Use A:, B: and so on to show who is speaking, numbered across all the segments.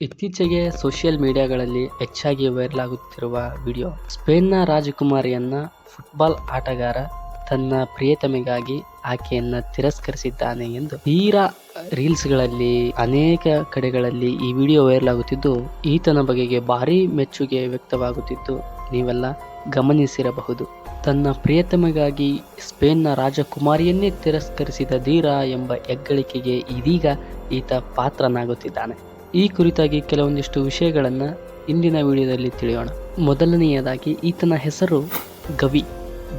A: ಇತ್ತೀಚೆಗೆ ಸೋಷಿಯಲ್ ಮೀಡಿಯಾಗಳಲ್ಲಿ ಹೆಚ್ಚಾಗಿ ವೈರಲ್ ಆಗುತ್ತಿರುವ ವಿಡಿಯೋ. ಸ್ಪೇನ್ನ ರಾಜಕುಮಾರಿಯನ್ನ ಫುಟ್ಬಾಲ್ ಆಟಗಾರ ತನ್ನ ಪ್ರಿಯತಮೆಗಾಗಿ ಆಕೆಯನ್ನ ತಿರಸ್ಕರಿಸಿದ್ದಾನೆ ಎಂದು ತೀರಾ ರೀಲ್ಸ್ಗಳಲ್ಲಿ ಅನೇಕ ಕಡೆಗಳಲ್ಲಿ ಈ ವಿಡಿಯೋ ವೈರಲ್ ಆಗುತ್ತಿದ್ದು ಈತನ ಬಗೆಗೆ ಭಾರಿ ಮೆಚ್ಚುಗೆ ವ್ಯಕ್ತವಾಗುತ್ತಿದ್ದು ನೀವೆಲ್ಲ ಗಮನಿಸಿರಬಹುದು. ತನ್ನ ಪ್ರಿಯತಮೆಗಾಗಿ ಸ್ಪೇನ್ನ ರಾಜಕುಮಾರಿಯನ್ನೇ ತಿರಸ್ಕರಿಸಿದ ಧೀರ ಎಂಬ ಹೆಗ್ಗಳಿಕೆಗೆ ಇದೀಗ ಈತ ಪಾತ್ರನಾಗುತ್ತಿದ್ದಾನೆ. ಈ ಕುರಿತಾಗಿ ಕೆಲವೊಂದಿಷ್ಟು ವಿಷಯಗಳನ್ನು ಇಂದಿನ ವಿಡಿಯೋದಲ್ಲಿ ತಿಳಿಯೋಣ. ಮೊದಲನೆಯದಾಗಿ ಈತನ ಹೆಸರು ಗವಿ.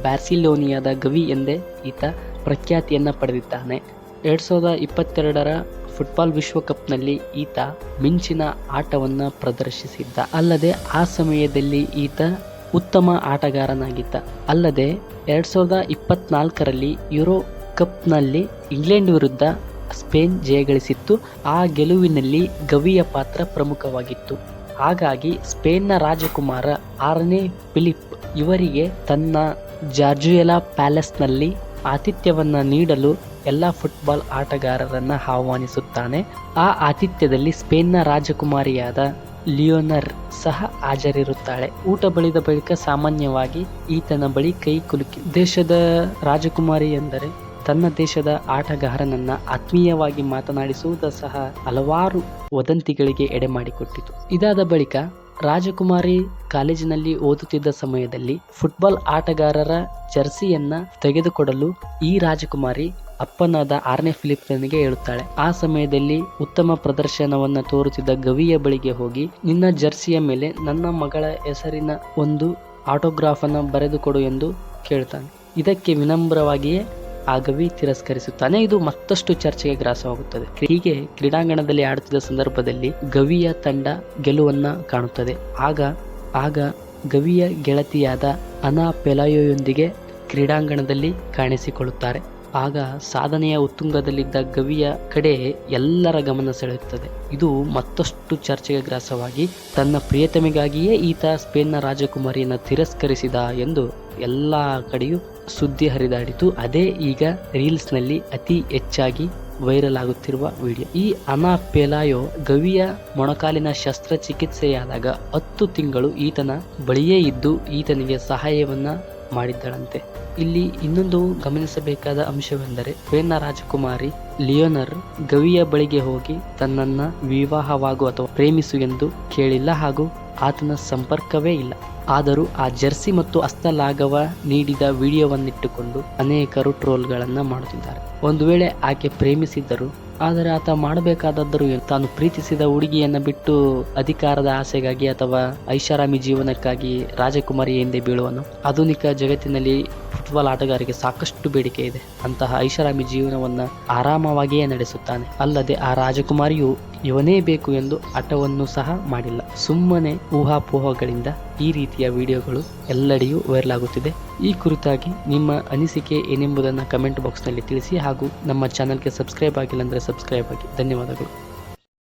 A: ಬ್ಯಾರ್ಸಿಲೋನಿಯಾದ ಗವಿ ಎಂದೇ ಈತ ಪ್ರಖ್ಯಾತಿಯನ್ನು ಪಡೆದಿದ್ದಾನೆ. ಎರಡು ಸಾವಿರದ ಇಪ್ಪತ್ತೆರಡರ ಫುಟ್ಬಾಲ್ ವಿಶ್ವಕಪ್ನಲ್ಲಿ ಈತ ಮಿಂಚಿನ ಆಟವನ್ನು ಪ್ರದರ್ಶಿಸಿದ್ದ. ಅಲ್ಲದೆ ಆ ಸಮಯದಲ್ಲಿ ಈತ ಉತ್ತಮ ಆಟಗಾರನಾಗಿದ್ದ. ಅಲ್ಲದೆ ಎರಡು ಸಾವಿರದ ಇಪ್ಪತ್ನಾಲ್ಕರಲ್ಲಿ ಯುರೋ ಕಪ್ನಲ್ಲಿ ಇಂಗ್ಲೆಂಡ್ ವಿರುದ್ಧ ಸ್ಪೇನ್ ಜಯಗಳಿಸಿತ್ತು. ಆ ಗೆಲುವಿನಲ್ಲಿ ಗವಿಯ ಪಾತ್ರ ಪ್ರಮುಖವಾಗಿತ್ತು. ಹಾಗಾಗಿ ಸ್ಪೇನ್ನ ರಾಜಕುಮಾರ ಆರನೇ ಫಿಲಿಪ್ ಇವರಿಗೆ ತನ್ನ ಜಾರ್ಜುಯೆಲಾ ಪ್ಯಾಲೆಸ್ನಲ್ಲಿ ಆತಿಥ್ಯವನ್ನು ನೀಡಲು ಎಲ್ಲ ಫುಟ್ಬಾಲ್ ಆಟಗಾರರನ್ನು ಆಹ್ವಾನಿಸುತ್ತಾನೆ. ಆ ಆತಿಥ್ಯದಲ್ಲಿ ಸ್ಪೇನ್ನ ರಾಜಕುಮಾರಿಯಾದ ಲಿಯೋನರ್ ಸಹ ಹಾಜರಿರುತ್ತಾಳೆ. ಊಟ ಬಳಿದ ಬಳಿಕ ಸಾಮಾನ್ಯವಾಗಿ ಈತನ ಬಳಿ ಕೈ ಕುಲುಕಿ ದೇಶದ ರಾಜಕುಮಾರಿ ಎಂದರೆ ತನ್ನ ದೇಶದ ಆಟಗಾರನನ್ನ ಆತ್ಮೀಯವಾಗಿ ಮಾತನಾಡಿಸುವುದು ಸಹ ಹಲವಾರು ವದಂತಿಗಳಿಗೆ ಎಡೆ ಮಾಡಿಕೊಟ್ಟಿತು. ಇದಾದ ಬಳಿಕ ರಾಜಕುಮಾರಿ ಕಾಲೇಜಿನಲ್ಲಿ ಓದುತ್ತಿದ್ದ ಸಮಯದಲ್ಲಿ ಫುಟ್ಬಾಲ್ ಆಟಗಾರರ ಜರ್ಸಿಯನ್ನ ತೆಗೆದುಕೊಡಲು ಈ ರಾಜಕುಮಾರಿ ಅಪ್ಪನಾದ ಆರನೇ ಫಿಲಿಪ್ನಿಗೆ ಹೇಳುತ್ತಾಳೆ. ಆ ಸಮಯದಲ್ಲಿ ಉತ್ತಮ ಪ್ರದರ್ಶನವನ್ನ ತೋರುತ್ತಿದ್ದ ಗವಿಯ ಬಳಿಗೆ ಹೋಗಿ, ನಿನ್ನ ಜರ್ಸಿಯ ಮೇಲೆ ನನ್ನ ಮಗಳ ಹೆಸರಿನ ಒಂದು ಆಟೋಗ್ರಾಫ್ ಅನ್ನ ಬರೆದುಕೊಡು ಎಂದು ಕೇಳ್ತಾನೆ. ಇದಕ್ಕೆ ವಿನಮ್ರವಾಗಿಯೇ ಆ ಗವಿ ತಿರಸ್ಕರಿಸುತ್ತಾನೆ. ಇದು ಮತ್ತಷ್ಟು ಚರ್ಚೆಗೆ ಗ್ರಾಸವಾಗುತ್ತದೆ. ಹೀಗೆ ಕ್ರೀಡಾಂಗಣದಲ್ಲಿ ಆಡುತ್ತಿದ್ದ ಸಂದರ್ಭದಲ್ಲಿ ಗವಿಯ ತಂಡ ಗೆಲುವನ್ನ ಕಾಣುತ್ತದೆ. ಆಗ ಆಗ ಗವಿಯ ಗೆಳತಿಯಾದ ಅನಾ ಪೆಲಾಯೋಯೊಂದಿಗೆ ಕ್ರೀಡಾಂಗಣದಲ್ಲಿ ಕಾಣಿಸಿಕೊಳ್ಳುತ್ತಾರೆ. ಆಗ ಸಾಧನೆಯ ಉತ್ತುಂಗದಲ್ಲಿದ್ದ ಗವಿಯ ಕಡೆ ಎಲ್ಲರ ಗಮನ ಸೆಳೆಯುತ್ತದೆ. ಇದು ಮತ್ತಷ್ಟು ಚರ್ಚೆಗೆ ಗ್ರಾಸವಾಗಿ ತನ್ನ ಪ್ರಿಯತಮಿಗಾಗಿಯೇ ಈತ ಸ್ಪೇನ್ನ ರಾಜಕುಮಾರಿಯನ್ನು ತಿರಸ್ಕರಿಸಿದ ಎಂದು ಎಲ್ಲ ಕಡೆಯೂ ಸುದ್ದಿ ಹರಿದಾಡಿತು. ಅದೇ ಈಗ ರೀಲ್ಸ್ನಲ್ಲಿ ಅತಿ ಹೆಚ್ಚಾಗಿ ವೈರಲ್ ಆಗುತ್ತಿರುವ ವಿಡಿಯೋ. ಈ ಅನಾ ಪೆಲಾಯೋ ಗವಿಯ ಮೊಣಕಾಲಿನ ಶಸ್ತ್ರಚಿಕಿತ್ಸೆಯಾದಾಗ ಹತ್ತು ತಿಂಗಳು ಈತನ ಬಳಿಯೇ ಇದ್ದು ಈತನಿಗೆ ಸಹಾಯವನ್ನ ಮಾಡಿದ್ದಳಂತೆ. ಇಲ್ಲಿ ಇನ್ನೊಂದು ಗಮನಿಸಬೇಕಾದ ಅಂಶವೆಂದರೆ ಸ್ಪೇನ್ನ ರಾಜಕುಮಾರಿ ಲಿಯೋನರ್ ಗವಿಯ ಬಳಿಗೆ ಹೋಗಿ ತನ್ನನ್ನ ವಿವಾಹವಾಗು ಅಥವಾ ಪ್ರೇಮಿಸು ಎಂದು ಕೇಳಿಲ್ಲ ಹಾಗೂ ಆತನ ಸಂಪರ್ಕವೇ ಇಲ್ಲ. ಆದರೂ ಆ ಜರ್ಸಿ ಮತ್ತು ಹಸ್ತಲಾಘವ ನೀಡಿದ ವಿಡಿಯೋವನ್ನಿಟ್ಟುಕೊಂಡು ಅನೇಕರು ಟ್ರೋಲ್ಗಳನ್ನು ಮಾಡುತ್ತಿದ್ದಾರೆ. ಒಂದು ವೇಳೆ ಆಕೆ ಪ್ರೇಮಿಸಿದ್ದರು, ಆದರೆ ಆತ ಮಾಡಬೇಕಾದದ್ದರು? ತಾನು ಪ್ರೀತಿಸಿದ ಹುಡುಗಿಯನ್ನು ಬಿಟ್ಟು ಅಧಿಕಾರದ ಆಸೆಗಾಗಿ ಅಥವಾ ಐಷಾರಾಮಿ ಜೀವನಕ್ಕಾಗಿ ರಾಜಕುಮಾರಿ ಎಂದೇ ಬೀಳುವನು? ಆಧುನಿಕ ಜಗತ್ತಿನಲ್ಲಿ ಫುಟ್ಬಾಲ್ ಆಟಗಾರಿಗೆ ಸಾಕಷ್ಟು ಬೇಡಿಕೆ ಇದೆ. ಅಂತಹ ಐಷಾರಾಮಿ ಜೀವನವನ್ನು ಆರಾಮವಾಗಿಯೇ ನಡೆಸುತ್ತಾನೆ. ಅಲ್ಲದೆ ಆ ರಾಜಕುಮಾರಿಯು ಇವನೇ ಬೇಕು ಎಂದು ಹಠವನ್ನು ಸಹ ಮಾಡಿಲ್ಲ. ಸುಮ್ಮನೆ ಊಹಾಪೋಹಗಳಿಂದ ಈ ರೀತಿಯ ವಿಡಿಯೋಗಳು ಎಲ್ಲೆಡೆಯೂ ವೈರಲ್ ಆಗುತ್ತಿದೆ. ಈ ಕುರಿತಾಗಿ ನಿಮ್ಮ ಅನಿಸಿಕೆ ಏನೆಂಬುದನ್ನು ಕಮೆಂಟ್ ಬಾಕ್ಸ್ನಲ್ಲಿ ತಿಳಿಸಿ ಹಾಗೂ ನಮ್ಮ ಚಾನಲ್ಗೆ ಸಬ್ಸ್ಕ್ರೈಬ್ ಆಗಿಲ್ಲ ಅಂದರೆ ಸಬ್ಸ್ಕ್ರೈಬ್ ಆಗಿ. ಧನ್ಯವಾದಗಳು.